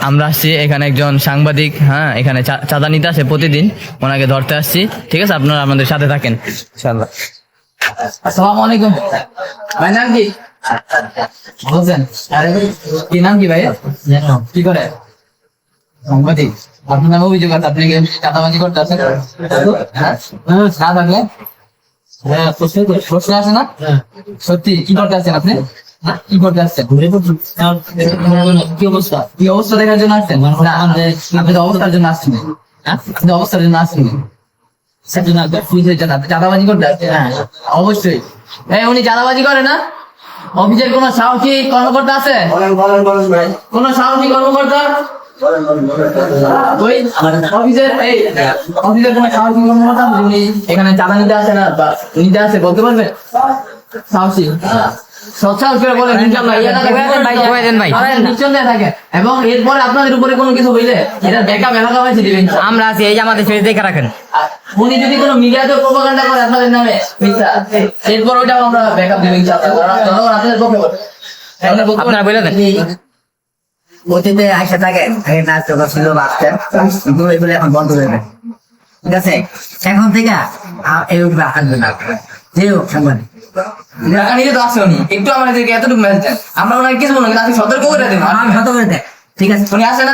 আমরা আসছি এখানে একজন সাংবাদিক হ্যাঁ এখানে চাঁদা নিতে আসে প্রতিদিন ওনাকে ধরতে আসছি। ঠিক আছে আপনারা আমাদের সাথে থাকেন। ইনশাআল্লাহ। আসসালামু আলাইকুম। ভাই নাম কি? বলছেন। আরে কি নাম কি ভাই? কি করে? সাংবাদিক। আপনার নামে অভিযোগ আছে আপনি চাঁদাবাজি করতে আসেন? হ্যাঁ? না থাকলে? হ্যাঁ, প্রশ্ন- প্রশ্ন আছে না? সত্যি কি করতে আছেন আপনি? হ্যাঁ, কি অবস্থা কি অবস্থা দেখার জন্য আসছেন অবস্থার জন্য অবস্থার জন্য চাঁদাবাজি করতে হ্যাঁ অবশ্যই এই উনি চাঁদাবাজি করে না। অফিসের কোন সাহসী কর্মকর্তা আছে কোন সাহসী কর্মকর্তা অফিসের এখানে চাঁদা নিতে আসে না, বা নিতে আসে বলতে পারবে? সাহসী। সৎসাহস করে বলেন ইনশাআল্লাহ না থাকবে ভাই দেন ভাই নিশ্চন্দায় থাকে। এবং এরপরে আপনাদের উপরে কোনো কিছু হইলে এটা ব্যাকআপ এলাকা হয়েছে দিবেন আমরা আছি এই যে আমাদের ফেস দেখে রাখেন। উনি যদি কোনো মিডিয়াতে প্রোপাগান্ডা করে আপনাদের নামে এরপর ওইটাও আমরা ব্যাকআপ দেব জনগণ আপনাদের পক্ষে আপনারা বলে দেন। অতীতে আইসা থাকে আগে নাচ যোগা ছিল বাঁচতেন কিন্তু এগুলো এখন বন্ধ হয়ে ঠিক আছে? এখন থেকে এই উঠবে আসবে না। যে সাংবাদিক। তো একটু আমাদেরকে এতটুকু দেন। আমরা ওনাকে কিছু বলব কিন্তু আপনি সতর্ক করে দেন আমি শত করে দেয় ঠিক আছে। উনি আসে না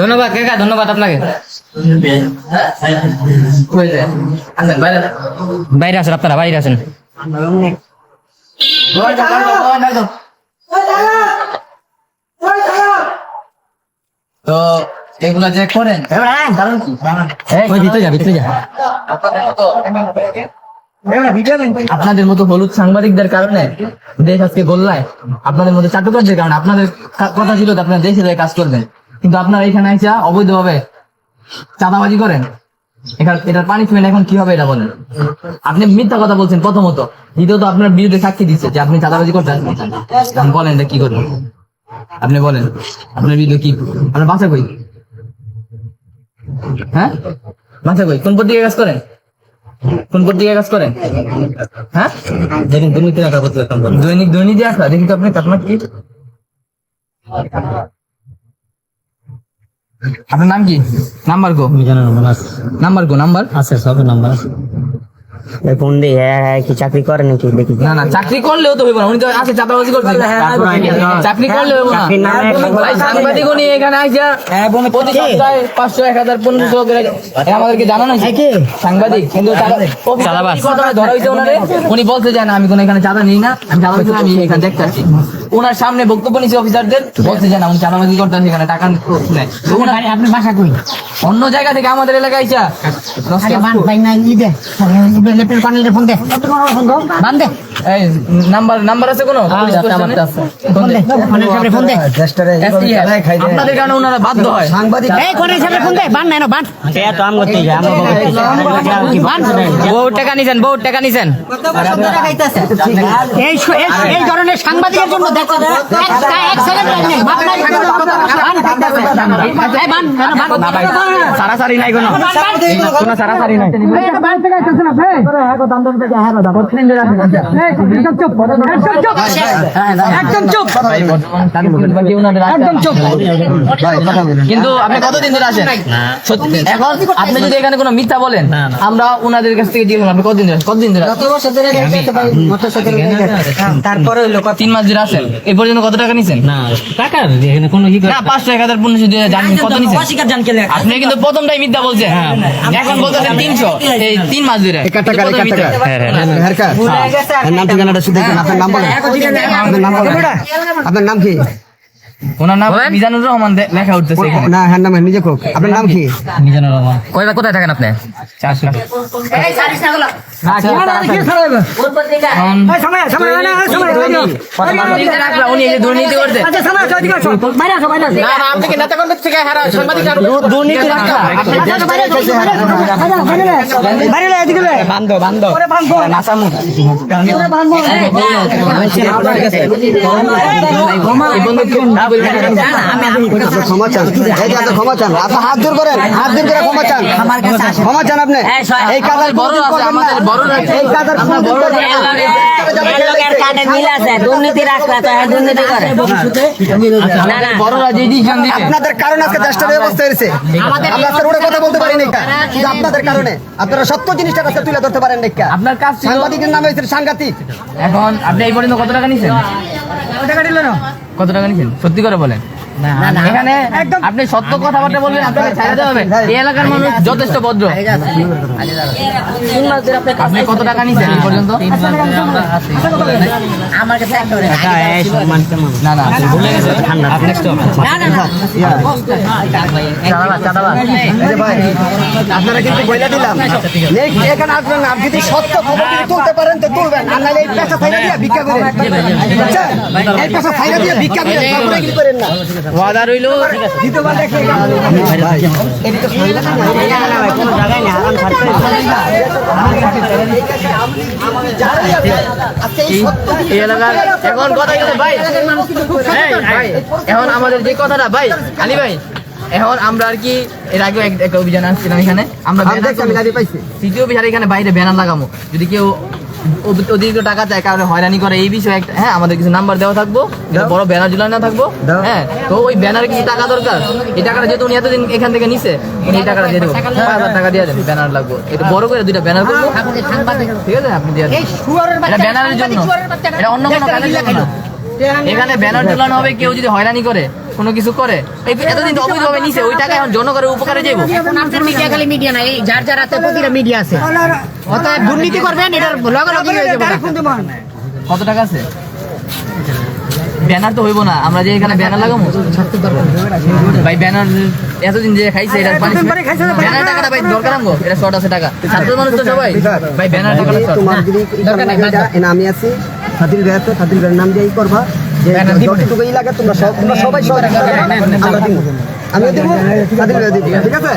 ধন্যবাদ কাকা ধন্যবাদ আপনাকে। বাইরে আসেন আপনারা বাইরে আসেন। তো এগুলা যে করেন? ভিতরে যা আপনাদের মতো হলুদ সাংবাদিকদের কারণে দেশ আজকে গোল্লায়। আপনাদের মধ্যে চাটুকারদের কারণে আপনাদের কথা ছিল আপনারা দেশে যেয়ে কাজ করবেন। কিন্তু আপনারা এখানে আইসা অবৈধভাবে চাঁদাবাজি করেন। এখানে এটার পানিশমেন্ট এখন কি হবে এটা বলেন। আপনি মিথ্যা কথা বলছেন প্রথমত। দ্বিতীয়ত আপনার বিরুদ্ধে সাক্ষী দিচ্ছে যে আপনি চাঁদাবাজি করতে আসবেন। এখন বলেন এটা কি করবেন। আপনি বলেন আপনার বিরুদ্ধে কি আপনার বাসা কই? হ্যাঁ? মাথা কই? কোন পত্রিকায় কাজ করেন? কোন পত্রিকায় কাজ করেন? হ্যাঁ? দেখেন দৈনিক রাখা করতে দৈনিক দৈনিক দিয়ে আসা দেখি তো আপনি আপনার কি? আপনার নাম কি? নাম্বার গো নাম্বার গো নাম্বার। আছে সব নাম্বার দিয়ে হ্যাঁ হ্যাঁ কি চাকরি করে নাকি? দেখি। না না চাকরি করলেও তো হইব না। উনি তো আছে করছে। চাকরি করলেও হইব না। ভাই, সাংবাদিক উনি এখানে আইসা। প্রতি সপ্তাহে পাঁচশো এক হাজার পনেরোশো আমাদেরকে জানানো হয়েছে। সাংবাদিক। কিন্তু। ধরা হয়েছে ওনারে? উনি বলতে চায় না আমি কোনো এখানে চাঁদা নিই না। আমি চাঁদা নিই আমি এখানে দেখতে আসছি ওনার সামনে বক্তব্য নিচ্ছে অফিসারদের। বলতে যে না উনি চাঁদাবাজি করতে সেখানে টাকা নেয় আপনি বাসা কই? অন্য জায়গা থেকে আমাদের এলাকায় আইসা। আগে বান না ই দে। ফোন দে। বান দে। এই নাম্বার নাম্বার আছে কোনো? পুলিশ স্টেশনে? ফোন দে। ফোনের সামনে ফোন দে STS আপনাদের কারণে ওনারা বাধ্য হয়। সাংবাদিক এই ফোনের সামনে ফোন দে বান নাই না বান। সে তো আম করতে যায় বান বহুত টাকা নিছেন বহুত টাকা নিছেন। এই এই- এই ধরনের সাংবাদিকের জন্য দেখো এক সেকেন্ড নেই নাই বান সারাসারি নাই কোনো। কোনো সারাসারি নাই। ভাই। একদম চুপ কিন্তু আপনি কতদিন ধরে আসেন এখন আপনি যদি এখানে কোনো মিথ্যা বলেন আমরা ওনাদের কাছ থেকে দিয়ে আপনি কতদিন ধরে কতদিন ধরে তারপরে তিন মাস ধরে আসেন এই পর্যন্ত কত টাকা নিছেন না টাকা এখানে কোনো না পাঁচশো এক হাজার পনেরোশো দিয়ে জানেন কত নিছেন আপনি কিন্তু প্রথমটাই মিথ্যা বলছেন এখন বলতেছেন তিনশো এই তিন মাস ধরে মিথ্যা। নাম ঠিকানাটা শুধু আপনার নাম বলেন আপনার নাম বলেন আপনার নাম কি ওনার নাম মিজানুর রহমান লেখা উঠতেছে না হ্যাঁ নাম নিজে কোক আপনার নাম কি কয় কোথায় থাকেন আপনি চারশো দুর্নীতি না না না টাকা ক্ষমা চান। এই যে ক্ষমা চান। আপনি হাত জোর করেন হাত জোর করে ক্ষমা চান। ক্ষমা চান আপনি। এই করবেন না। এই আপনার না। না। না। আপনাদের কারণে আজকে দেশটার এই অবস্থা হয়েছে। আজকে রোডে কথা বলতে পারি না আপনাদের কারণে আপনারা সত্য জিনিসটা কাছে তুলে ধরতে পারেন না আপনার কাজ সাংবাদিকের নাম হয়েছে সাংঘাতিক। এখন আপনি এই পর্যন্ত কত টাকা নিছেন? কত টাকা নিয়েছেন সত্যি করে বলেন। এখানে আপনি সত্য কথাবার্তা বলবেন আপনাকে ছেড়ে দেওয়া হবে। এই এলাকার মানুষ যথেষ্ট ভদ্র। আপনি কত টাকা নিছেন এই পর্যন্ত? আমার কাছে না না ভুলে আপনারা কিন্তু বইলা দিলাম। এখানে আসবেন না যদি সত্য খবর যদি তুলতে পারেন তো তুলবেন। আর নাহলে এই পেশা ফাইনা দিয়ে ভিক্ষা করেন। এই পেশা ফাইনা দিয়ে ভিক্ষা করেন তারপরে কি করেন না। ওয়াদা রইল এই এলাকার এখন কথা ভাই? এখন আমাদের যে কথাটা ভাই আলী ভাই এখন আমরা আর কি এর আগে একটা অভিযান আসছিলাম এখানে। আমরা তৃতীয় বিচার এখানে বাইরে ব্যানার লাগামো। যদি কেউ অতিরিক্ত টাকা চায় কারণে হয়রানি করে। এই বিষয়ে একটা হ্যাঁ আমাদের কিছু নাম্বার দেওয়া থাকব। বড় ব্যানার ঝুলানো না থাকব হ্যাঁ তো ওই ব্যানারে কিছু টাকা দরকার? এই টাকাটা যেহেতু উনি এতদিন এখান থেকে নিছে উনি এই টাকাটা দিয়ে দেবো। পাঁচ হাজার টাকা দিয়ে দেন ব্যানার লাগবো। এটা বড় করে দুইটা ব্যানার করব। ঠিক আছে আপনি দিয়ে দেন। এটা ব্যানারের জন্য। এটা অন্য কোনো কাজের জন্য। না এখানে ব্যানার ঝুলানো হবে কেউ যদি হয়রানি করে কোনো কিছু করে? এতদিন তো অবৈধভাবে নিছে ওই টাকা এখন জনগণের উপকারে যাব আপনার মিডিয়া খালি মিডিয়া নাই এই যার যার হাতে প্রতিটা মিডিয়া আছে। অতএব দুর্নীতি করবেন এটার লগে লগে হয়ে যাবে কত টাকা আছে? ব্যানার তো হইব না আমরা যে এখানে ব্যানার লাগাবো? ভাই ব্যানার এতদিন যে খাইছে এটা পানি ব্যানার। টাকাটা ভাই দরকার আমগো এটা শর্ট আছে টাকা। ছাত্র মানুষ তো সবাই। ভাই ব্যানার টাকাটা যদি দরকার নাই, আমি আছি ফাদিল ভাই আছে ফাদিল ভাইয়ের নাম দিয়েই করবা। যে ই লাগে তোমরা সব তোমরা সবাই আমরা দিব। আমিও দিব ফাদিল দিব ঠিক আছে?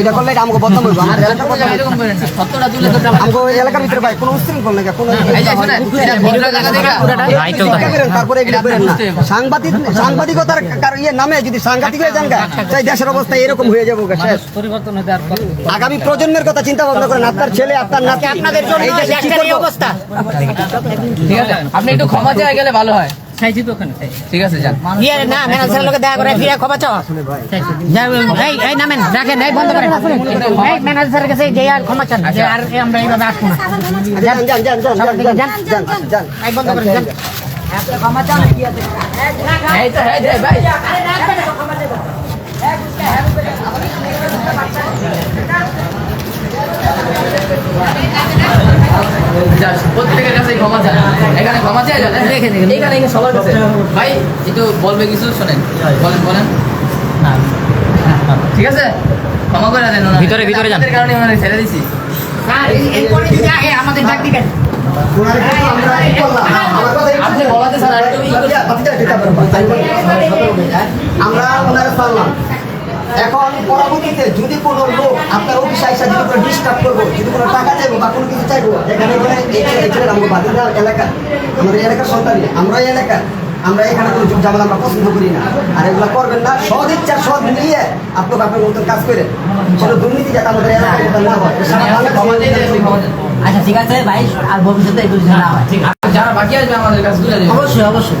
এটা করলে এটা আমাকে বদনাম হইব আমাদের এলাকার বদনাম এরকম করেন সত্যটা তুলে ধরতে আমাকে ওই এলাকার ভিতরে ভাই কোনো উশৃঙ্খল নাকি কোনো এই যে শোনেন, এটা ভদ্র জায়গা থেকে শিক্ষা করেন, তারপরে এগুলো করেন না। সাংবাদিক সাংবাদিকতার ইয়ে নামে যদি সাংঘাতিক হয়ে যান তাই দেশের অবস্থা এরকম হয়ে যাব। আগামী প্রজন্মের কথা চিন্তা ভাবনা করেন আপনার ছেলে আপনার নাতি। আপনাদের জন্য এই অবস্থা। ঠিক আছে। আপনি একটু ক্ষমা চেয়ে গেলে ভালো হয়। ঠিক আছে যান। ইয়ে না ম্যানেজারের লোকে দেখা করে ফিরে খবর চাও যা, এই এই নামেন রাখেন এই বন্ধ করেন। এই ম্যানেজারের কাছে যে আর ক্ষমা চান। আর আমরা এইভাবে আসব না। যান, যান, যান, যান, যান, যান, যান, যান। এই বন্ধ করেন যান। এই তো এই যে ভাই। যান, প্রত্যেকের কাছে ক্ষমা চান এখানে ক্ষমা চাই যান এখানে এখানে সবার কাছে। ভাই একটু বলবে কিছু? শোনেন। বলেন বলেন। ঠিক আছে? ক্ষমা করে দেন ভিতরে ভিতরে যান। কারণে মানে ছেড়ে দিছি। আমাদের ডাক দিবেন। আমরা ওনারা পারলাম এখন পরবর্তীতে যদি কোনো লোক আপনার অফিসে আইসা যদি কোনো ডিস্টার্ব করব যদি কোনো টাকা চাইব বা কোনো কিছু চাইব এখানে বলে এখানে আমাদের বাদিনা এলাকা আমাদের এলাকার সন্তানই আমরা এই এলাকা আমরা এখানে কোনো যুগ ঝামেলা আমরা পছন্দ করি না। আর এগুলো করবেন না সদ ইচ্ছা সদ মিলিয়ে আপনাকে আপনার মতন কাজ করে কোনো দুর্নীতি যাতে আমাদের এলাকায় না হয়। দেন। আচ্ছা ঠিক আছে ভাই আর ভবিষ্যতে এগুলো যেন না হয়। যারা বাকি আসবে আমাদের কাছে অবশ্যই অবশ্যই।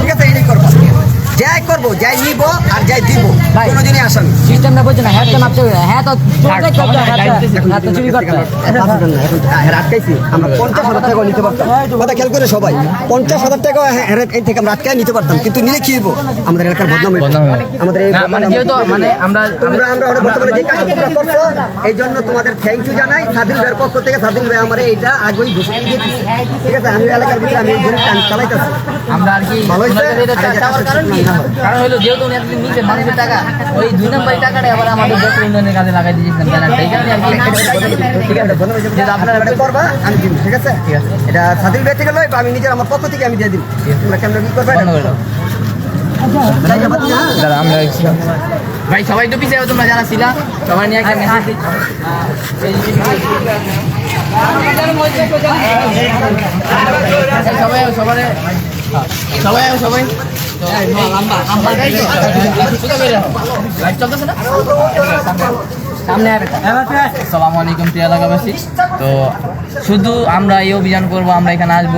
ঠিক আছে এটাই করব যাই নিব আর যাই দিব। কোনোদিনই আসামি সিস্টেমটা বলছে না হ্যাঁ তো মাপতে হবে। হ্যাঁ তো চোরটাই করতে তো চুরি করতে। আমরা পঞ্চাশ হাজার টাকা নিতে পারতাম। কথা খেয়াল করে সবাই। পঞ্চাশ হাজার টাকা এই থেকে আমরা আটকায় নিতে পারতাম। কিন্তু নিলে কি হইবো? আমাদের এলাকার বদনাম হইবো। বদনাম হবে। আমাদের মানে যেহেতু মানে আমরা তোমরা আমরা বর্তমানে যে কাজটা করছ এই জন্য তোমাদের থ্যাংক ইউ জানাই। স্বাধীন ভাইয়ের পক্ষ থেকে স্বাধীন ভাই আমার এইটা আগেই ঘোষণা দিয়ে ঠিক আছে? আমি এলাকার ভিতরে আমি এই জিনিসটা আমি চালাইতেছি। আমরা আর কি ভালো হয়েছে? কারণ হলো যেহেতু উনি এতদিন নিচে মানুষের টাকা ওই দুই নম্বর টাকাটা আবার আমাদের দেশ উন্নয়নের কাজে লাগাই দিয়েছেন ব্যানারটা এই কারণে আর কি ঠিক আছে আপনারা এটা করবা আমি দিব ঠিক আছে? ঠিক আছে। এটা সাদিল ভাই থেকে নয় আমি নিজের আমার পক্ষ থেকে আমি দিয়ে দিব। তোমরা কেমন কি করবে। দাদা আমরা ভাই সবাই তো পিছিয়ে তোমরা যারা ছিলা সবাই নিয়ে একটা মেসেজ সবাই সবাই সবাই সবাই। তো শুধু আমরা এই অভিযান করব, আমরা এখানে আসব।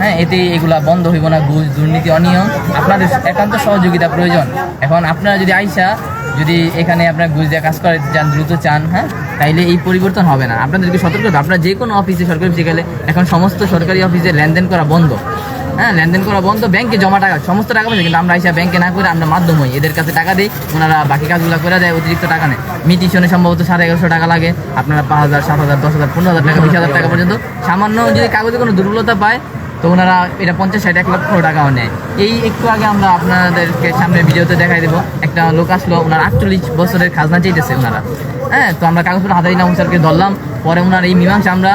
হ্যাঁ এতে এগুলা বন্ধ হইব না ঘুষ দুর্নীতি, অনিয়ম। আপনাদের একান্ত সহযোগিতা প্রয়োজন। এখন আপনারা যদি আইসা, যদি এখানে আপনার ঘুষ দিয়ে কাজ করে চান, দ্রুত চান হ্যাঁ তাইলে এই পরিবর্তন হবে না। আপনাদেরকে সতর্ক করতে আপনারা যে কোনো অফিসে সরকারি অফিসে গেলে এখন সমস্ত সরকারি অফিসে লেনদেন করা বন্ধ। হ্যাঁ লেনদেন করা বন্ধ, ব্যাংকে জমা টাকা, সমস্ত টাকা পয়সা, কিন্তু আমরা আইসা ব্যাংকে না করে আমরা মাধ্যম হই। এদের কাছে টাকা দিই, ওনারা বাকি কাজগুলো করে দেয়, অতিরিক্ত টাকা নেয়। মিটিশনে সম্ভবত সাড়ে এগারোশো টাকা লাগে, আপনারা পাঁচ হাজার, সাত হাজার, দশ হাজার, পনেরো হাজার টাকা, বিশ হাজার টাকা পর্যন্ত। সামান্য যদি কাগজে কোনো দুর্বলতা পায়, তো ওনারা এটা পঞ্চাশ, ষাট, এক লক্ষ টাকাও নেয়। এই একটু আগে আমরা আপনাদেরকে সামনে ভিডিওতে দেখাই দেবো, একটা লোক আসলো, ওনার আটচল্লিশ বছরের খাজনা চাইতেছে ওনারা। হ্যাঁ তো আমরা কাগজপত্র হাতে নিলাম স্যারকে ধরলাম, পরে ওনার এই মীমাংসা আমরা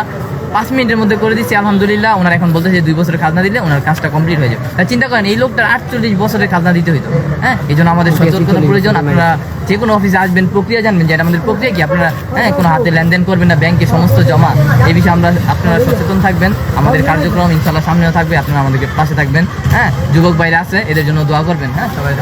পাঁচ মিনিটের মধ্যে করে দিচ্ছি আলহামদুলিল্লাহ। ওনার এখন বলতে যে দুই বছরের খাজনা দিলে ওনার কাজটা কমপ্লিট হয়ে যাবে। চিন্তা করেন এই লোকটার আটচল্লিশ বছরের খাজনা দিতে হইতো। হ্যাঁ এই জন্য আমাদের সতর্কতা প্রয়োজন। আপনারা যে কোনো অফিসে আসবেন প্রক্রিয়া জানবেন যে এটা আমাদের প্রক্রিয়া কি। আপনারা হ্যাঁ কোনো হাতে লেনদেন করবেন না ব্যাংকে সমস্ত জমা। এই বিষয়ে আমরা আপনারা সচেতন থাকবেন। আমাদের কার্যক্রম ইনশাল্লাহ সামনেও থাকবে। আপনারা আমাদেরকে পাশে থাকবেন। হ্যাঁ যুবক বাইরে আছে এদের জন্য দোয়া করবেন। হ্যাঁ সবাই